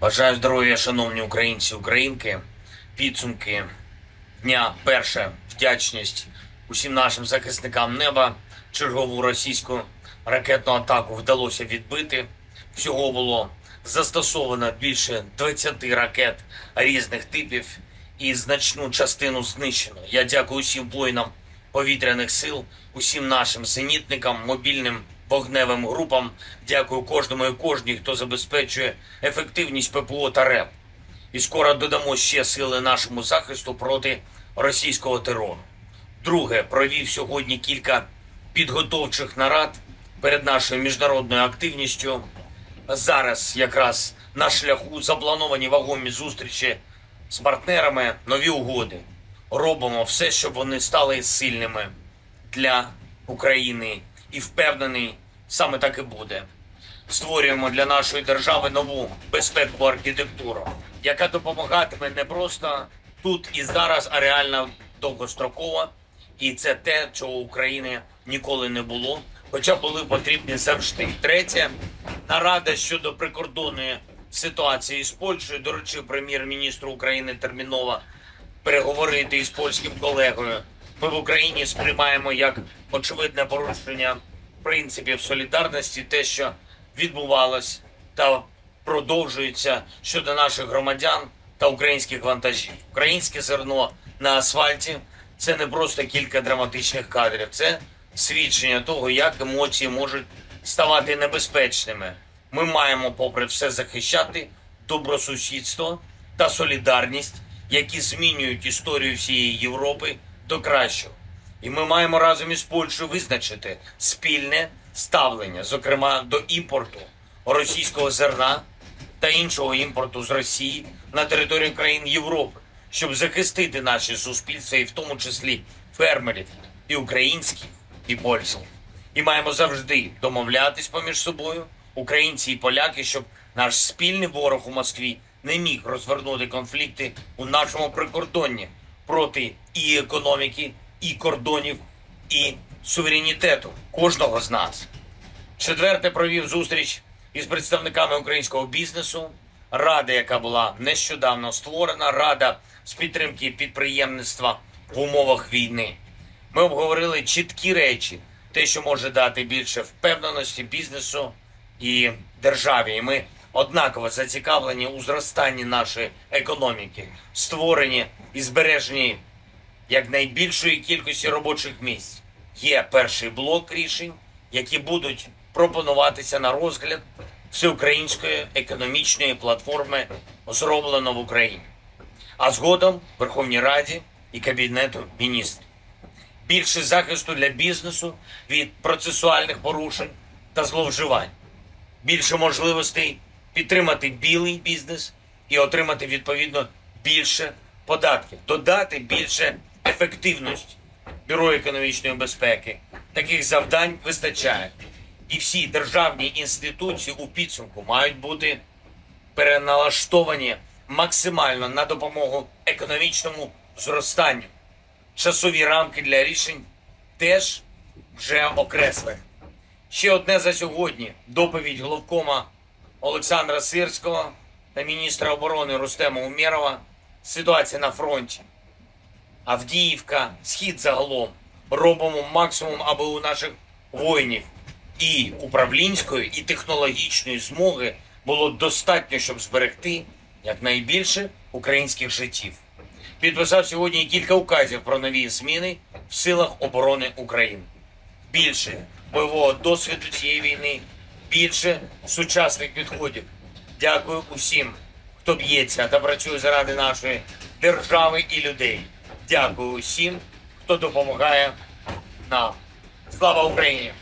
Бажаю здоров'я, шановні українці, українки. Підсумки дня. Перше вдячність усім нашим захисникам неба. Чергову російську ракетну атаку вдалося відбити. Всього було застосовано більше 20 ракет різних типів і значну частину знищено. Я дякую усім воїнам повітряних сил, усім нашим зенітникам, мобільним вогневим групам. Дякую кожному і кожній, хто забезпечує ефективність ППО та РЕП. І скоро додамо ще сили нашому захисту проти російського терору. Друге, провів сьогодні кілька підготовчих нарад перед нашою міжнародною активністю. Зараз якраз на шляху заплановані вагомі зустрічі з партнерами, нові угоди. Робимо все, щоб вони стали сильними для України. І впевнений, саме так і буде. Створюємо для нашої держави нову безпекову архітектуру, яка допомагатиме не просто тут і зараз, а реально довгостроково. І це те, чого України ніколи не було, хоча були потрібні завжди. Третє нарада щодо прикордонної ситуації з Польщею. Доручив прем'єр-міністру України терміново переговорити із польським колегою. Ми в Україні сприймаємо як очевидне порушення принципів солідарності, те, що відбувалось та продовжується щодо наших громадян та українських вантажів. Українське зерно на асфальті це не просто кілька драматичних кадрів, це свідчення того, як емоції можуть ставати небезпечними. Ми маємо, попри все, захищати добросусідство та солідарність, які змінюють історію всієї Європи до кращого. І ми маємо разом із Польщею визначити спільне ставлення, зокрема до імпорту російського зерна та іншого імпорту з Росії на територію країн Європи, щоб захистити наші суспільства, і в тому числі фермерів, і українських, і польських. І маємо завжди домовлятись поміж собою, українці і поляки, щоб наш спільний ворог у Москві не міг розвернути конфлікти у нашому прикордонні проти і економіки, і кордонів, і суверенітету кожного з нас. Четверте провів зустріч із представниками українського бізнесу. Рада, яка була нещодавно створена, рада з підтримки підприємництва в умовах війни. Ми обговорили чіткі речі, те, що може дати більше впевненості бізнесу і державі. І ми однаково зацікавлені у зростанні нашої економіки, створенні і збереженні якнайбільшої кількості робочих місць. Є перший блок рішень, які будуть пропонуватися на розгляд всеукраїнської економічної платформи зроблено в Україні, а згодом Верховній Раді і Кабінету міністрів. Більше захисту для бізнесу від процесуальних порушень та зловживань, більше можливостей підтримати білий бізнес і отримати відповідно більше податків, додати більше ефективності Бюро економічної безпеки. Таких завдань вистачає. І всі державні інституції у підсумку мають бути переналаштовані максимально на допомогу економічному зростанню. Часові рамки для рішень теж вже окреслені. Ще одне за сьогодні доповідь головкома Олександра Сирського та міністра оборони Рустема Умєрова. Ситуація на фронті. Авдіївка, схід загалом. Робимо максимум, аби у наших воїнів і управлінської, і технологічної змоги було достатньо, щоб зберегти якнайбільше українських життів. Підписав сьогодні кілька указів про нові зміни в силах оборони України. Більше бойового досвіду цієї війни, більше сучасних підходів. Дякую усім, хто б'ється та працює заради нашої держави і людей. Дякую усім, хто допомагає нам. Слава Україні!